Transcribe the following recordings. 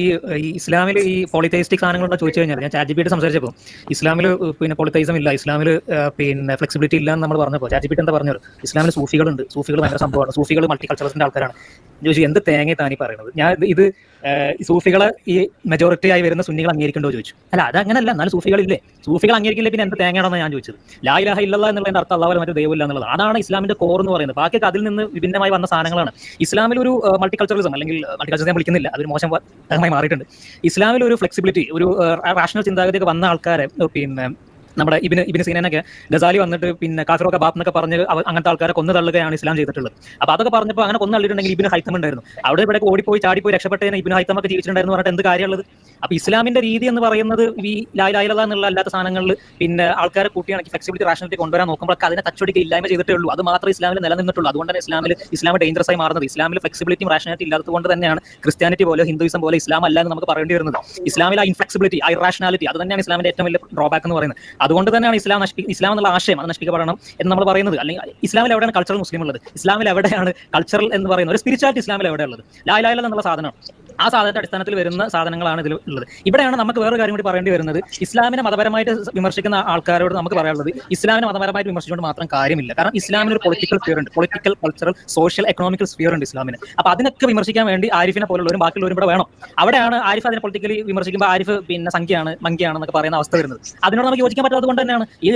ഈ ഇസ്ലാമിൽ ഈ പോളിത്തൈസ്റ്റിക് ഉണ്ടോ ചോദിച്ചു കഴിഞ്ഞാൽ ഞാൻ ചാറ്റ് സംസാരിച്ചപ്പോൾ ഇസ്ലാമിൽ പിന്നെ പോളിത്തൈസം ഇല്ല ഇസ്ലാമിൽ പിന്നെ ഫ്ലെക്സിബിലിറ്റി ഇല്ല എന്ന് നമ്മൾ പറഞ്ഞപ്പോൾ ചാറ്റ് എന്താ പറഞ്ഞത്? ഇസ്ലാമിൽ സൂഫികളുണ്ട് സൂഫികൾ ഭയങ്കര സംഭവമാണ് സൂഫികൾ മൾട്ടി കൾച്ചറിന്റെ ആൾക്കാരാണ്. ചോദിച്ചു എന്ത് തേങ്ങ താനി പറയുന്നത് ഞാൻ ഇത് സൂഫികളെ ഈ മെജോറിറ്റി ആയി വരുന്ന സുന്നികൾ അംഗീകരിക്കണ്ടോ ചോദിച്ചു. അല്ല അത് അങ്ങനല്ല എന്നാലും സൂഫികളില്ലേ? സൂഫികൾ അംഗീകരിക്കില്ല പിന്നെ എന്ത് തേങ്ങയാണെന്ന് ഞാൻ ചോദിച്ചത്. ലാ ഇല്ല എന്നുള്ള എന്നുള്ളതിന്റെ അർത്ഥം അള്ളാഹ് മറ്റു ദൈവമില്ല എന്നുള്ളത്. അതാണ് ഇസ്ലാമിന്റെ കോർ എന്ന് പറയുന്നത്. ബാക്കിയൊക്കെ അതിൽ നിന്ന് വിഭിന്നമായി വന്ന സാധനങ്ങളാണ്. ഇസ്ലാമിൽ ഒരു മൾട്ടി കൾച്ചറലിസം അല്ലെങ്കിൽ മൾട്ടി കൾച്ചർ ഞാൻ വിളിക്കുന്നില്ല. അതൊരു മോശം മാറിയിട്ടുണ്ട്. ഇസ്ലാമിൽ ഒരു ഫ്ലെക്സിബിലിറ്റി ഒരു റാഷണൽ ചിന്താഗതിയൊക്കെ വന്ന ആൾക്കാരെ പിന്നെ നമ്മുടെ ഇബിന് ഇബിന് സീനൊക്കെ ഗസാലി വന്നിട്ട് പിന്നെ കാഫിറൊക്കെ ബാപ്പ് എന്നൊക്കെ പറഞ്ഞ് അങ്ങനത്തെ ആൾക്കാരെ കൊന്നു തള്ളുകയാണ് ഇസ്ലാം ചെയ്തിട്ടുള്ളത്. അപ്പൊ അതൊക്കെ പറഞ്ഞപ്പോൾ അങ്ങനെ കൊന്നു തള്ളിയിട്ടുണ്ടെങ്കിൽ ഇബിന് ഹൈത്തം ഉണ്ടായിരുന്നു. അവിടെ ഇവിടെ ഓടിപ്പോയി ചാടിപ്പോയി രക്ഷപ്പെട്ടതിന് ഇബിന് ഹൈത്തം ഒക്കെ ജീവിച്ചിട്ടുണ്ടായിരുന്നു പറഞ്ഞിട്ട് എന്ത് കാര്യമുള്ളത്? അപ്പൊ ഇസ്ലാമിന്റെ രീതി എന്ന് പറയുന്നത് ഈ ലായിലായില എന്നുള്ള അല്ലാത്ത സാധനങ്ങളിൽ പിന്നെ ആൾക്കാരെ കൂട്ടിയാണെങ്കിൽ ഫ്ലെക്സിബിലിറ്റി റാഷണലിറ്റി കൊണ്ടുവരാൻ നോക്കുമ്പോൾ അതിനെ തച്ചൊടിക്ക് ഇല്ലായ്മ ചെയ്തിട്ടേ ഉള്ളൂ അത് മാത്രമേ ഇസ്ലാമിൽ നിലനിന്നിട്ടുള്ളൂ. അതുകൊണ്ടാണ് ഇസ്ലാമിൽ ഇസ്ലാം ഡേഞ്ചറസ് ആയി മാറുന്നത്. ഇസ്ലാമിൽ ഫ്ലെക്സിബിലിറ്റിയും റാഷണാലിറ്റി ഇല്ലാത്തത് കൊണ്ട് തന്നെയാണ് ക്രിസ്ത്യാനിറ്റി പോലെ ഹിന്ദുയിസം പോലെ ഇസ്ലാം അല്ല എന്ന് നമുക്ക് പറയേണ്ടി വരുന്നത്. ഇസ്ലാമിൽ ആ ഇൻഫ്ലെക്സിബിലിറ്റി ആ ഇറാഷണാലിറ്റി അത് തന്നെയാണ് ഇസ്ലാമിന്റെ ഏറ്റവും വലിയ ഡ്രോബാക്ക് എന്ന് പറയുന്നത്. അതുകൊണ്ട് തന്നെയാണ് ഇസ്ലാം നശിപ്പി ഇസ്ലാം എന്നുള്ള ആശയം അത് നശിപ്പിക്കപ്പെടണം എന്ന് നമ്മൾ പറയുന്നത്. അല്ലെങ്കിൽ ഇസ്ലാമിൽ എവിടെയാണ് കൾച്ചറൽ മുസ്ലിം ഉള്ളത്? ഇസ്ലാമിൽ എവിടെയാണ് കൾച്ചറൽ എന്ന് പറയുന്നത്? ഒരു സ്പിരിച്വാലിറ്റി ഇസ്ലാമിൽ എവിടെയുള്ളത് ഉള്ളത്? ലായിലായ എന്നുള്ള സാധനം ആ സാധനത്തിന്റെ അടിസ്ഥാനത്തിൽ വരുന്ന സാധനങ്ങളാണ് ഇതിൽ ഉള്ളത്. ഇവിടെയാണ് നമുക്ക് വേറൊരു കാര്യം കൂടി പറയേണ്ടി വരുന്നത്. ഇസ്ലാമിനെ മതപരമായിട്ട് വിമർശിക്കുന്ന ആൾക്കാരോട് നമുക്ക് പറയാനുള്ളത് ഇസ്ലാമിനെ മതപരമായിട്ട് വിമർശിച്ചുകൊണ്ട് മാത്രം കാര്യമില്ല. കാരണം ഇസ്ലാമിന് ഒരു പൊളിറ്റിക്കൽ സ്ഫിയർ ഉണ്ട്. Political cultural social economical sphere ഉണ്ട് ഇസ്ലാമിന്. അപ്പൊ അതിനൊക്കെ വിമർശിക്കാൻ വേണ്ടി ആരിഫിനെ പോലുള്ളവരും ബാക്കിയുള്ളവരും ഇവിടെ വേണം. അവിടെയാണ് ആരിഫ് അതിനെ പൊളിറ്റിക്കലി വിമർശിക്കുമ്പോൾ ആരിഫ് പിന്നെ സംഖ്യയാണ് മങ്കിയാണെന്നൊക്കെ പറയുന്ന അവസ്ഥ വരുന്നത്. അതിനോട് നമുക്ക് യോജിക്കാൻ പറ്റാത്തത് കൊണ്ട് തന്നെയാണ്. ഈ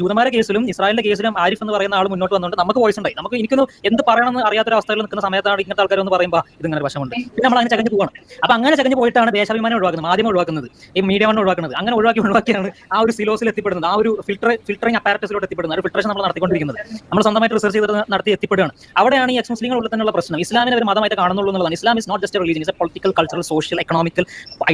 ജൂതന്മാരുടെ കേസിലും ഇസ്രായേലിന്റെ കേസിലും ആരിഫ് എന്ന് പറയുന്ന ആൾ മുന്നോട്ട് വന്നുകൊണ്ട് നമുക്ക് വോയിസ് ഉണ്ടായി. നമുക്ക് എനിക്കൊന്നും എന്ത് പറയണമെന്ന് അറിയാത്തൊരു അവസ്ഥയിൽ നിൽക്കുന്ന സമയത്താണ് ഇങ്ങനത്തെ ആൾക്കാരെന്ന് പറയുമ്പോൾ ഇതിങ്ങനെ വശമുണ്ട്. പിന്നെ നമ്മൾ അതിന് ചകഞ്ഞ് പോകണം അപ്പൊ അങ്ങനെ ചകഞ്ഞ് പോയിട്ടാണ് ദേശാഭിമാനം ഒഴിവാക്കുന്നത് മാധ്യമം ഒഴിവാക്കുന്നത് ഈ മീഡിയ വൺ ഒഴിവാക്കുന്നത്. അങ്ങനെ ഒഴിവാക്കി ഒഴിവാക്കിയാണ് ആ ഒരു സിലോസിൽ എത്തിപ്പെടുന്നത്. ആ ഒരു ഫിൽട്ടർ ഫിൽറ്ററിംഗ് അപ്പാരറ്റസിലോട്ട് എത്തിപ്പെടുന്നത്. ഒരു ഫിൽട്രേഷൻ നമ്മൾ നടത്തിക്കൊണ്ടിരിക്കുന്നത്. നമ്മൾ സ്വന്തമായിട്ട് റിസർച്ച് ചെയ്ത് നടത്തി എത്തിപ്പെടുകയാണ്. അവിടെയാണ് ഈ എക്സ് ഉള്ള തന്നെയുള്ള പ്രശ്നം. ഇസ്ലാമിനെ ഒരു മതമായിട്ട് കാണുന്നുള്ളൂ എന്നുള്ളതാണ്. Islam is not just religion is a political cultural social economical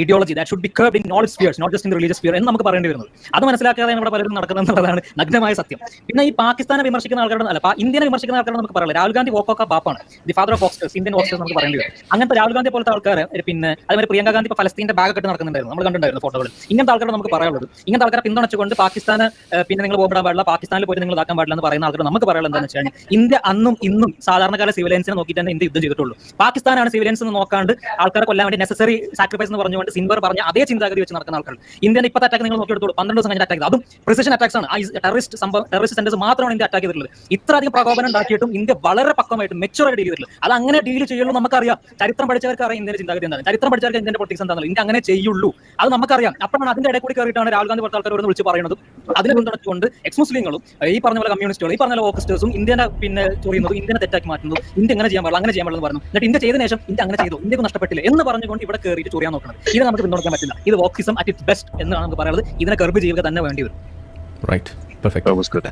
ideology that should be in not spheres not just in religious sphere എന്ന് നമുക്ക് പറയേണ്ടി വരുന്നത്. അത് മനസ്സിലാക്കാതെയാണ് ഇവിടെ പലരും നടക്കുന്നത് എന്നുള്ളതാണ് നഗ്നമായ സത്യം. പിന്നെ ഈ പാകിസ്ഥാനെ വിമർശിക്കുന്ന ആൾക്കാരുടെ അല്ല ഇന്ത്യനെ വിമർശിക്കുന്ന ആൾക്കാരുടെ നമുക്ക് പറയാം രാഹുൽ ഗാന്ധി വോക്കോക്ക ബാപ്പാണ് ദി ഫാദർ ഓഫ് ഓക്സ്റ്റേഴ്സ് ഇന്ത്യൻ ഓക്സ്റ്റേഴ്സ് നമുക്ക് പറയേണ്ടി വരും. അങ്ങനത്തെ രാഹുൽ ഗാന്ധി പോലത്തെ ആൾക്കാർ പിന്നെ അതുപോലെ പ്രിയങ്ക ഗാന്ധി ഇപ്പൊ ഫലസ്തീന്റെ ബാഗ് കെട്ട് നടക്കുന്നുണ്ടായിരുന്നു. നമ്മൾ കണ്ടിട്ടുണ്ടായിരുന്നു ഫോട്ടോകൾ ഇങ്ങനത്തെ ആൾക്കാരോട് നമുക്ക് പറയാനുള്ളത്. ഇങ്ങനത്തെ ആൾക്കാരെ പിന്തുണച്ചുകൊണ്ട് പാകിസ്ഥാന് പിന്നെ നിങ്ങൾ പോകാൻ പാടില്ല പാകിസ്ഥാനിൽ പോയിട്ട് നിങ്ങൾ ഇതാക്കാൻ പാടില്ല എന്ന് പറയുന്ന ആൾക്കാർ നമുക്ക് പറയാനുള്ളത് എന്താണെന്ന് വെച്ചാൽ ഇന്ത്യ അന്നും ഇന്നും സാധാരണക്കാരെ സിവിലൻസിനെ നോക്കിയിട്ട് തന്നെ ഇന്ത്യ യുദ്ധം ചെയ്തിട്ടുള്ളൂ. പാകിസ്ഥാനാണ് സിവിലൻസ് എന്ന് നോക്കാണ്ട് ആൾക്കാരെ കൊല്ലാൻ വേണ്ടി നെസസറി സാക്രിഫൈസ് എന്ന് പറഞ്ഞുകൊണ്ട് സിൻവർ പറഞ്ഞ അതേ ചിന്താഗതി വെച്ച് നടക്കുന്ന ആൾക്കാർ ഇന്ത്യൻ ഇപ്പോഴത്തെ അറ്റാക്ക് നിങ്ങൾ നോക്കിയെടുത്തോളൂ. പന്ത്രണ്ട് ദിവസം കഴിഞ്ഞ അറ്റാക്ക് അതും പ്രിസിഷൻ അറ്റാക്സ് ആണ്. ടെററിസ്റ്റ് സംഭവം ടെററിസ്റ്റ് സെന്റേഴ്സ് മാത്രമാണ് ഇന്ത്യ അറ്റാക്ക് ചെയ്തിട്ടുള്ളത്. ഇത്രയധികം പ്രകോപനം ഉണ്ടാക്കിയിട്ടും ഇന്ത്യ വളരെ പക്വമായിട്ട് മെച്ചുറായിട്ട് ഡീൽ ചെയ്തിട്ടുള്ളത്. അത് അങ്ങനെ ഡീൽ ചെയ്യുള്ളൂ നമുക്കറിയാം. ചരിത്രം പഠിച്ചവർക്ക് അറിയാം ഇന്ത്യയുടെ ചിന്താഗതി എന്താണ്? ചരിത്രം പഠിച്ചവർക്ക് ഇന്ത്യന്റെ പൊളിറ്റിക്സ് എന്താണെന്ന് ഇന്ത്യ അങ്ങനെ ചെയ്യുള്ളൂ. അത് നമുക്കറിയാം. അപ്പോഴാണ് അതിന്റെ ഇടയിൽ കൂടി കയറിയിട്ടാണ് രാഹുൽ ഗാന്ധി പോലത്തെ ആൾക്കാരോട് വിളിച്ച് പറയുന്നത് അതിനെ പിന്തുണച്ചുകൊണ്ട് എക്സ് മുസ്ലിങ്ങളും ഈ പറഞ്ഞ പോലെ കമ്മ്യൂണിസ്റ്റുകളും ഈ പറഞ്ഞ പോലെ ഓക്കസ്റ്റേഴ്സും ഇന്ത്യനെ പിന്നെ ചൊറിയുന്നതും ഇന്ത്യനെ തെറ്റാക്കി മാറ്റുന്നത് ഇന്ത്യ എങ്ങനെ ചെയ്യാൻ പാടില്ല അങ്ങനെ ചെയ്യാൻ പാടില്ലെന്ന് പറഞ്ഞു എന്നിട്ട് ഇന്ത്യ ചെയ്തതിനു ശേഷം ഇന്ത്യ അങ്ങനെ ചെയ്തു. ഇന്ത്യയ്ക്ക് നഷ്ടപ്പെട്ടില്ല എന്ന് പറഞ്ഞുകൊണ്ട് ഇവിടെ കയറിയിട്ട് ചൊറിയാൻ നോക്കുന്നത്. ഇത് നമുക്ക് പിന്തുണക്കാൻ പറ്റില്ല. ഇത് ഓക്സിസം അറ്റ് ഇറ്റ് ബെസ്റ്റ് എന്നാണ് നമുക്ക് പറയുന്നത്. ഇതിനെ കർബ് ചെയ്യുക തന്നെ വേണ്ടി വരും. Right. Perfect. That was good.